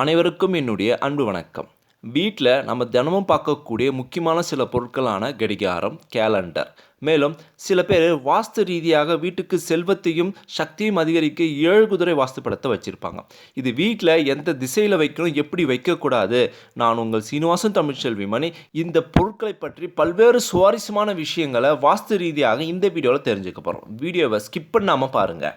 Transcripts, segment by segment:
அனைவருக்கும் என்னுடைய அன்பு வணக்கம். வீட்டில் நம்ம தினமும் பார்க்கக்கூடிய முக்கியமான சில பொருட்களான கடிகாரம் கேலண்டர் மேலும் சில பேர் வாஸ்து ரீதியாக வீட்டுக்கு செல்வத்தையும் சக்தியும் அதிகரிக்க ஏழு குதிரை வாஸ்து படத்தை வச்சுருப்பாங்க. இது வீட்டில் எந்த திசையில் வைக்கணும் எப்படி வைக்கக்கூடாது நான் உங்கள் சீனிவாசன் தமிழ்ச்செல்வி மணி இந்த பொருட்களை பற்றி பல்வேறு சுவாரஸ்யமான விஷயங்களை வாஸ்து ரீதியாக இந்த வீடியோவில் தெரிஞ்சுக்க போகிறோம் வீடியோவை ஸ்கிப் பண்ணாமல் பாருங்கள்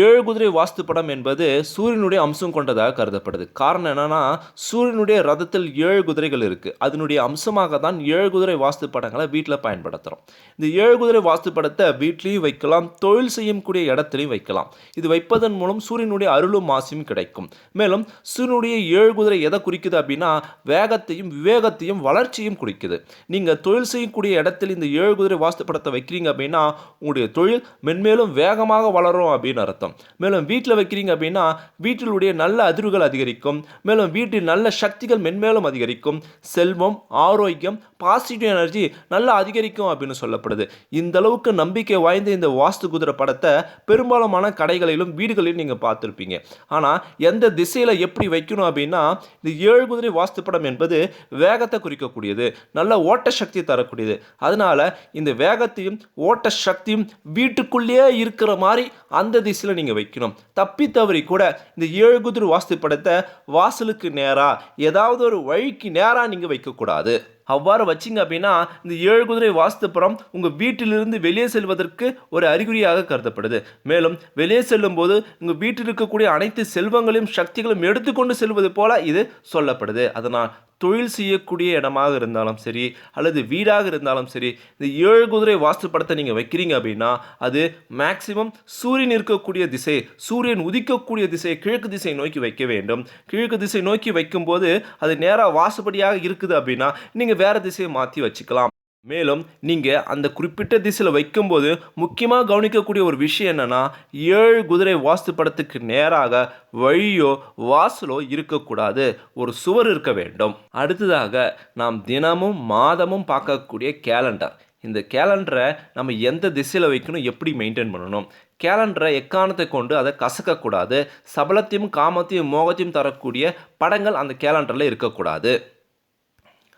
ஏழு குதிரை வாஸ்து படம் என்பது சூரியனுடைய அம்சம் கொண்டதாக கருதப்படுது. காரணம் என்னன்னா சூரியனுடைய ரதத்தில் ஏழு குதிரைகள் இருக்குது அதனுடைய அம்சமாக தான் ஏழு குதிரை வாஸ்து படங்களை வீட்டில் பயன்படுத்துகிறோம் இந்த ஏழு குதிரை வாஸ்து படத்தை வீட்லேயும் வைக்கலாம் தொழில் செய்யக்கூடிய இடத்துலையும் வைக்கலாம். இது வைப்பதன் மூலம் சூரியனுடைய அருளும் மாசியும் கிடைக்கும். மேலும் சூரியனுடைய ஏழு குதிரை எதை குறிக்குது அப்படின்னா வேகத்தையும் விவேகத்தையும் வளர்ச்சியும் குறிக்குது. நீங்கள் தொழில் செய்யக்கூடிய இடத்தில் இந்த ஏழு குதிரை வாஸ்து படத்தை வைக்கிறீங்க அப்படின்னா உங்களுடைய தொழில் மென்மேலும் வேகமாக வளரும் அப்படின்னு அர்த்தம். மேலும் வீட்டில் வைக்கிறீங்க அப்படின்னா வீட்டிலுடைய நல்ல அதிர்வுகள் அதிகரிக்கும். மேலும் வீட்டில் நல்ல சக்திகள் மென்மேலும் அதிகரிக்கும். செல்வம் ஆரோக்கியம் பாசிட்டிவ் எனர்ஜி நல்லா அதிகரிக்கும் அப்படின்னு சொல்லப்படுது. இந்த அளவுக்கு நம்பிக்கை வாய்ந்த இந்த வாஸ்து குதிரை படத்தை பெரும்பாலான கடைகளிலும் வீடுகளிலும் நீங்கள் பார்த்துருப்பீங்க. ஆனால் எந்த திசையில் எப்படி வைக்கணும் அப்படின்னா இந்த ஏழு குதிரை வாஸ்து படம் என்பது வேகத்தை குறிக்கக்கூடியது. நல்ல ஓட்ட சக்தி தரக்கூடியது. அதனால இந்த வேகத்தையும் ஓட்ட சக்தியும் வீட்டுக்குள்ளேயே இருக்கிற மாதிரி அந்த திசையில் நீங்கள் வைக்கணும். தப்பி தவறி கூட இந்த ஏழு குதிரை வாஸ்து படத்தை வாசலுக்கு நேராக ஏதாவது ஒரு வழிக்கு நேராக நீங்கள் வைக்கக்கூடாது. அவ்வாறு வச்சிங்க அப்படின்னா இந்த ஏழு குதிரை வாஸ்துப்புறம் உங்கள் வீட்டிலிருந்து வெளியே செல்வதற்கு ஒரு அறிகுறியாக கருதப்படுது. மேலும் வெளியே செல்லும்போது உங்கள் வீட்டில் இருக்கக்கூடிய அனைத்து செல்வங்களையும் சக்திகளும் எடுத்துக்கொண்டு செல்வது போல இது சொல்லப்படுது. அதனால் தொழில் செய்யக்கூடிய இடமாக இருந்தாலும் சரி அல்லது வீடாக இருந்தாலும் சரி இந்த ஏழு குதிரை வாஸ்து படத்தை நீங்கள் வைக்கிறீங்க அப்படின்னா அது மேக்சிமம் சூரியன் இருக்கக்கூடிய திசை சூரியன் உதிக்கக்கூடிய திசை கிழக்கு திசை நோக்கி வைக்க வேண்டும். கிழக்கு திசை நோக்கி வைக்கும்போது அது நேராக வாசுபடியாக இருக்குது அப்படின்னா நீங்கள் வேறு திசையை மாற்றி வச்சுக்கலாம். மேலும் நீங்கள் அந்த குறிப்பிட்ட திசையில் வைக்கும்போது முக்கியமாக கவனிக்கக்கூடிய ஒரு விஷயம் என்னென்னா ஏழு குதிரை வாஸ்து படத்துக்கு நேராக வழியோ வாசலோ இருக்கக்கூடாது. ஒரு சுவர் இருக்க வேண்டும். அடுத்ததாக நாம் தினமும் மாதமும் பார்க்கக்கூடிய கேலண்டர் இந்த கேலண்டரை நம்ம எந்த திசையில் வைக்கணும் எப்படி மெயின்டைன் பண்ணணும்? கேலண்டரை எக்காரணத்தை கொண்டு அதை கசக்கக்கூடாது. சபலத்தையும் காமத்தையும் மோகத்தையும் தரக்கூடிய படங்கள் அந்த கேலண்டரில் இருக்கக்கூடாது.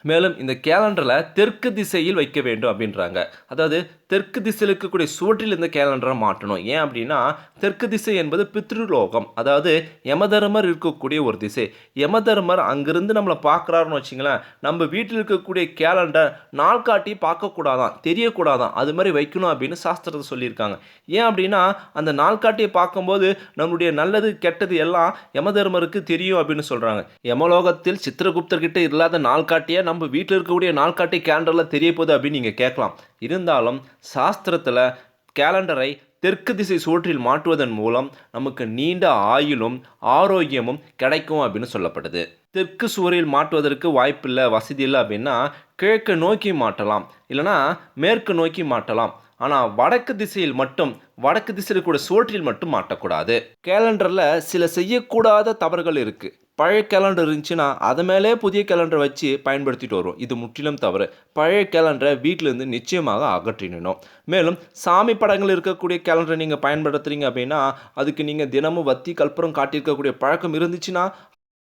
மேலும் இந்த கேலண்டரில் தெற்கு திசையில் வைக்க வேண்டும் அப்படின்றாங்க. அதாவது தெற்கு திசையில் இருக்கக்கூடிய சுவற்றில் இந்த கேலண்டரை மாட்டணும் ஏன் அப்படின்னா தெற்கு திசை என்பது பித்ருலோகம். அதாவது யமதர்மர் இருக்கக்கூடிய ஒரு திசை. யமதர்மர் அங்கிருந்து நம்மளை பார்க்குறாருன்னு வச்சிங்களேன் நம்ம வீட்டில் இருக்கக்கூடிய கேலண்டர் நாள்காட்டி பார்க்கக்கூடாதான் தெரியக்கூடாதான். அது மாதிரி வைக்கணும் அப்படின்னு சாஸ்திரத்தை சொல்லியிருக்காங்க. ஏன் அப்படின்னா அந்த நாள்காட்டியை பார்க்கும்போது நம்மளுடைய நல்லது கெட்டது எல்லாம் யமதர்மருக்கு தெரியும் அப்படின்னு சொல்கிறாங்க யமலோகத்தில் சித்திரகுப்தர்கிட்ட இல்லாத நாள்காட்டியை நம்ம நம்ம வீட்டில் இருக்கக்கூடிய நாள்காட்டி கேலண்டரில் தெரிய போகுது அப்படின்னு நீங்கள் கேட்கலாம். இருந்தாலும் சாஸ்திரத்தில் கேலண்டரை தெற்கு திசை சுவற்றில் மாற்றுவதன் மூலம் நமக்கு நீண்ட ஆயுளும் ஆரோக்கியமும் கிடைக்கும் அப்படின்னு சொல்லப்படுது. தெற்கு சுவரில் மாற்றுவதற்கு வாய்ப்பில்லை வசதி இல்லை அப்படின்னா கிழக்கு நோக்கி மாட்டலாம் இல்லைனா மேற்கு நோக்கி மாட்டலாம் ஆனால் வடக்கு திசையில் மட்டும் வடக்கு திசையில் கூட சுவற்றில் மட்டும் மாட்டக்கூடாது. கேலண்டரில் சில செய்யக்கூடாத தவறுகள் இருக்குது பழைய கேலண்டர் இருந்துச்சுன்னா அது மேலே புதிய கேலண்டர் வச்சு பயன்படுத்திட்டு வருவோம். இது முற்றிலும் தவறு. பழைய கேலண்டரை வீட்டிலேருந்து நிச்சயமாக அகற்றிடணும். மேலும் சாமி படங்கள் இருக்கக்கூடிய கேலண்டரை நீங்கள் பயன்படுத்துகிறீங்க அப்படின்னா அதுக்கு நீங்கள் தினமும் வத்தி கற்பூரம் காட்டியிருக்கக்கூடிய பழக்கம் இருந்துச்சுன்னா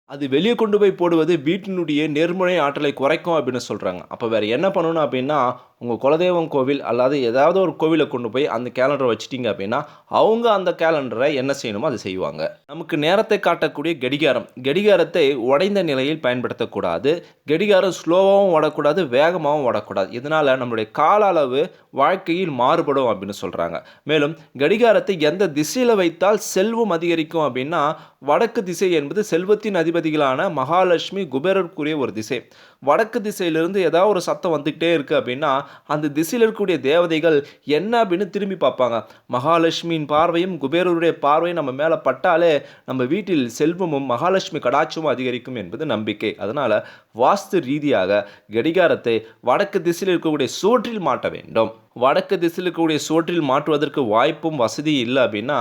அது வெளியே கொண்டு போய் போடுவது வீட்டினுடைய நேர்முனை ஆற்றலை குறைக்கும் அப்படின்னு சொல்கிறாங்க அப்போ வேறு என்ன பண்ணணும் அப்படின்னா உங்கள் குலதெய்வம் கோவில் அல்லாது ஏதாவது ஒரு கோவிலை கொண்டு போய் அந்த கேலண்டரை வச்சுட்டிங்க அப்படின்னா அவங்க அந்த கேலண்டரை என்ன செய்யணுமோ அதை செய்வாங்க. நமக்கு நேரத்தை காட்டக்கூடிய கடிகாரம். கடிகாரத்தை உடைந்த நிலையில் பயன்படுத்தக்கூடாது. கடிகாரம் ஸ்லோவாகவும் ஓடக்கூடாது வேகமாகவும் ஓடக்கூடாது. இதனால் நம்மளுடைய கால அளவு வாழ்க்கையில் மாறுபடும் அப்படின்னு சொல்கிறாங்க மேலும் கடிகாரத்தை எந்த திசையில் வைத்தால் செல்வம் அதிகரிக்கும் அப்படின்னா வடக்கு திசை என்பது செல்வத்தின் அதிபதிகளான மகாலட்சுமி குபேரருக்குரிய ஒரு திசை. வடக்கு திசையிலிருந்து ஏதாவது ஒரு சத்தம் வந்துக்கிட்டே இருக்குது அப்படின்னா அந்த திசையில் இருக்கக்கூடிய தேவதைகள் என்ன அப்படின்னு திரும்பி பார்ப்பாங்க. மகாலட்சுமியின் பார்வையும் குபேரருடைய பார்வையும் நம்ம மேலே பட்டாலே நம்ம வீட்டில் செல்வமும் மகாலட்சுமி கடாட்சமும் அதிகரிக்கும் என்பது நம்பிக்கை. அதனால் வாஸ்து ரீதியாக கடிகாரத்தை வடக்கு திசையில் இருக்கக்கூடிய சோற்றில் மாட்ட வேண்டும். வடக்கு திசையில் இருக்கக்கூடிய சோற்றில் மாற்றுவதற்கு வாய்ப்பும் வசதி இல்லை அப்படின்னா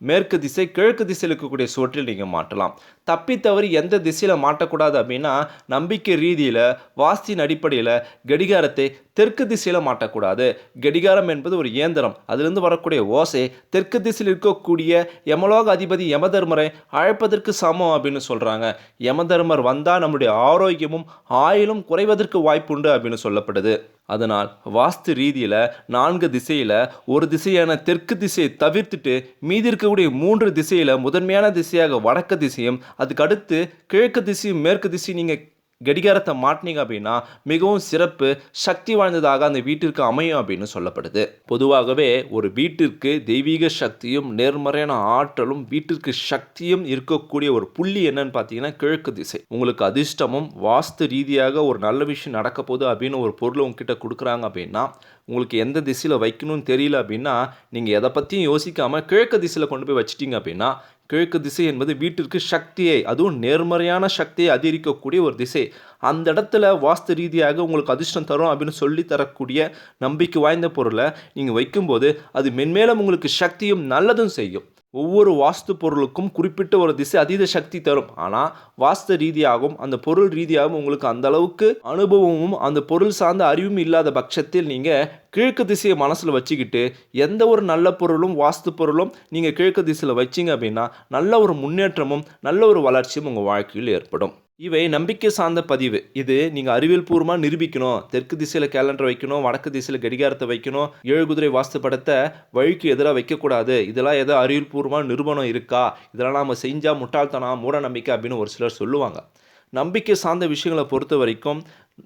மேற்கு திசை கிழக்கு திசையில் இருக்கக்கூடிய சுவற்றில் நீங்கள் மாட்டலாம் தப்பி தவறி எந்த திசையில் மாட்டக்கூடாது அப்படின்னா நம்பிக்கை ரீதியில் வாஸ்தின் அடிப்படையில் கடிகாரத்தை தெற்கு திசையில் மாட்டக்கூடாது. கடிகாரம் என்பது ஒரு இயந்திரம். அதிலிருந்து வரக்கூடிய ஓசை தெற்கு திசையில் இருக்கக்கூடிய யமலோக அதிபதி யமதர்மரை அழைப்பதற்கு சமம் அப்படின்னு சொல்கிறாங்க யமதர்மர் வந்தால் நம்முடைய ஆரோக்கியமும் ஆயுளும் குறைவதற்கு வாய்ப்புண்டு அப்படின்னு சொல்லப்படுது. அதனால் வாஸ்து ரீதியில் நான்கு திசையில் ஒரு திசையான தெற்கு திசையை தவிர்த்துட்டு மீதி இருக்கக்கூடிய மூன்று திசையில் முதன்மையான திசையாக வடக்கு திசையும் அதுக்கு அடுத்து கிழக்கு திசையும் மேற்கு திசையும் நீங்கள் கடிகாரத்தை மாட்டினீங்க அப்படின்னா மிகவும் சிறப்பு சக்தி வாய்ந்ததாக அந்த வீட்டிற்கு அமையும் அப்படின்னு சொல்லப்படுது. பொதுவாகவே ஒரு வீட்டிற்கு தெய்வீக சக்தியும் நேர்மறையான ஆற்றலும் வீட்டிற்கு சக்தியும் இருக்கக்கூடிய ஒரு புள்ளி என்னன்னு பார்த்தீங்கன்னா கிழக்கு திசை. உங்களுக்கு அதிர்ஷ்டமும் வாஸ்து ரீதியாக ஒரு நல்ல விஷயம் நடக்க போகுது அப்படின்னு ஒரு பொருளை உங்ககிட்ட கொடுக்குறாங்க அப்படின்னா உங்களுக்கு எந்த திசையில் வைக்கணும்னு தெரியல அப்படின்னா நீங்கள் எதை பற்றியும் யோசிக்காமல் கிழக்கு திசையில் கொண்டு போய் வச்சிட்டிங்க அப்படின்னா கிழக்கு திசை என்பது வீட்டிற்கு சக்தியை அதுவும் நேர்மறையான சக்தியை அதிகரிக்கக்கூடிய ஒரு திசை. அந்த இடத்துல வாஸ்து ரீதியாக உங்களுக்கு அதிர்ஷ்டம் தரும் அப்படின்னு சொல்லி தரக்கூடிய நம்பிக்கை வாய்ந்த பொருளை நீங்கள் வைக்கும்போது அது மென்மேலும் உங்களுக்கு சக்தியும் நல்லதும் செய்யும். ஒவ்வொரு வாஸ்து பொருளுக்கும் குறிப்பிட்ட ஒரு திசை அதீத சக்தி தரும். ஆனால் வாஸ்து ரீதியாகவும் அந்த பொருள் ரீதியாகவும் உங்களுக்கு அந்த அளவுக்கு அனுபவமும் அந்த பொருள் சார்ந்த அறிவும் இல்லாத பட்சத்தில் நீங்கள் கிழக்கு திசையை மனசில் வச்சுக்கிட்டு எந்த ஒரு நல்ல பொருளும் வாஸ்து பொருளும் நீங்கள் கிழக்கு திசையில் வச்சிங்க அப்படின்னா நல்ல ஒரு முன்னேற்றமும் நல்ல ஒரு வளர்ச்சியும் உங்கள் வாழ்க்கையில் ஏற்படும். இவை நம்பிக்கை சார்ந்த பதிவு. இது நீங்கள் அறிவியல் பூர்வமாக நிரூபிக்கணும். தெற்கு திசையில் கேலண்டர் வைக்கணும் வடக்கு திசையில் கடிகாரத்தை வைக்கணும் ஏழு குதிரை வாஸ்து படத்தை வழிக்கு எதிராக வைக்கக்கூடாது. இதெல்லாம் ஏதோ அறிவியல் பூர்வமாக நிரூபணம் இருக்கா? இதெல்லாம் நாம் செஞ்சால் முட்டாள்தனம் மூட நம்பிக்கை அப்படின்னு ஒரு சிலர் சொல்லுவாங்க. நம்பிக்கை சார்ந்த விஷயங்களை பொறுத்த வரைக்கும்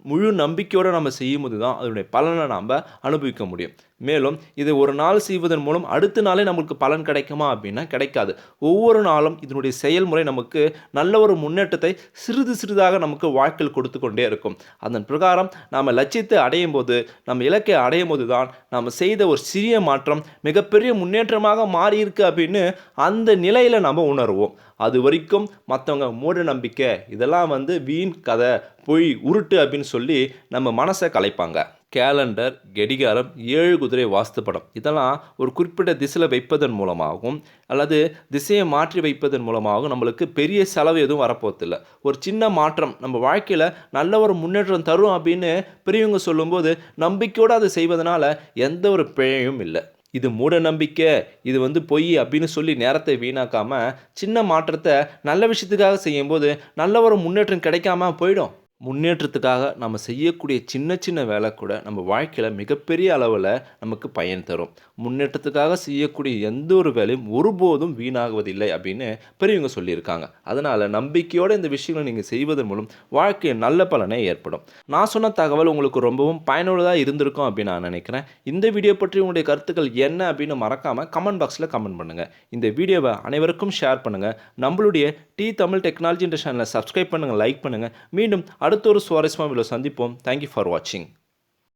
முழு நம்பிக்கையோடு நம்ம செய்யும்போது தான் அதனுடைய பலனை நாம் அனுபவிக்க முடியும். மேலும் இதை ஒரு நாள் செய்வதன் மூலம் அடுத்த நாளே நமக்கு பலன் கிடைக்குமா அப்படின்னா கிடைக்காது. ஒவ்வொரு நாளும் இதனுடைய செயல்முறை நமக்கு நல்ல ஒரு முன்னேற்றத்தை சிறிது சிறிதாக நமக்கு வாழ்க்கையில் கொடுத்து கொண்டே இருக்கும். அதன் பிரகாரம் நாம் லட்சியத்தை அடையும் போது நம்ம இலக்கை அடையும் போது தான் நாம் செய்த ஒரு சிறிய மாற்றம் மிகப்பெரிய முன்னேற்றமாக மாறியிருக்கு அப்படின்னு அந்த நிலையில் நம்ம உணர்வோம். அது வரைக்கும் மற்றவங்க மூட நம்பிக்கை இதெல்லாம் வந்து வீண் கதை. பொய் உருட்டு அப்படின்னு சொல்லி நம்ம மனசை கலைப்பாங்க. கேலண்டர் கெடிகாரம் ஏழு குதிரை வாஸ்து படம். இதெல்லாம் ஒரு குறிப்பிட்ட திசையில் வைப்பதன் மூலமாகவும் அல்லது திசையை மாற்றி வைப்பதன் மூலமாகவும் நம்மளுக்கு பெரிய செலவு எதுவும் வரப்போதில்லை ஒரு சின்ன மாற்றம் நம்ம வாழ்க்கையில் நல்ல ஒரு முன்னேற்றம் தரும் அப்படின்னு பெரியவங்க சொல்லும்போது நம்பிக்கையோடு அதை செய்வதனால எந்த ஒரு பிழையும் இல்லை. இது மூட நம்பிக்கை இது வந்து பொய் அப்படின்னு சொல்லி நேரத்தை வீணாக்காமல் சின்ன மாற்றத்தை நல்ல விஷயத்துக்காக செய்யும்போது நல்ல ஒரு முன்னேற்றம் கிடைக்காம போயிடும். முன்னேற்றத்துக்காக நம்ம செய்யக்கூடிய சின்ன சின்ன வேலை கூட நம்ம வாழ்க்கையில் மிகப்பெரிய அளவில் நமக்கு பயன் தரும். முன்னேற்றத்துக்காக செய்யக்கூடிய எந்த ஒரு வேலையும் ஒருபோதும் வீணாகுவதில்லை அப்படின்னு பெரியவங்க சொல்லியிருக்காங்க. அதனால் நம்பிக்கையோடு இந்த விஷயங்களை நீங்கள் செய்வதன் மூலம் வாழ்க்கையில் நல்ல பலனை ஏற்படும். நான் சொன்ன தகவல் உங்களுக்கு ரொம்பவும் பயனுள்ளதாக இருந்திருக்கும் அப்படின்னு நான் நினைக்கிறேன். இந்த வீடியோ பற்றி உங்களுடைய கருத்துக்கள் என்ன அப்படின்னு மறக்காமல் கமெண்ட் பாக்ஸில் கமெண்ட் பண்ணுங்கள் இந்த வீடியோவை அனைவருக்கும் ஷேர் பண்ணுங்கள் நம்மளுடைய டி தமிழ் டெக்னாலஜி சேனலை சப்ஸ்கிரைப் பண்ணுங்கள் லைக் பண்ணுங்கள் மீண்டும் அடுத்த ஒரு சுவாரஸ்யமாக சந்திப்போம். தேங்க்யூ ஃபார் வாட்சிங்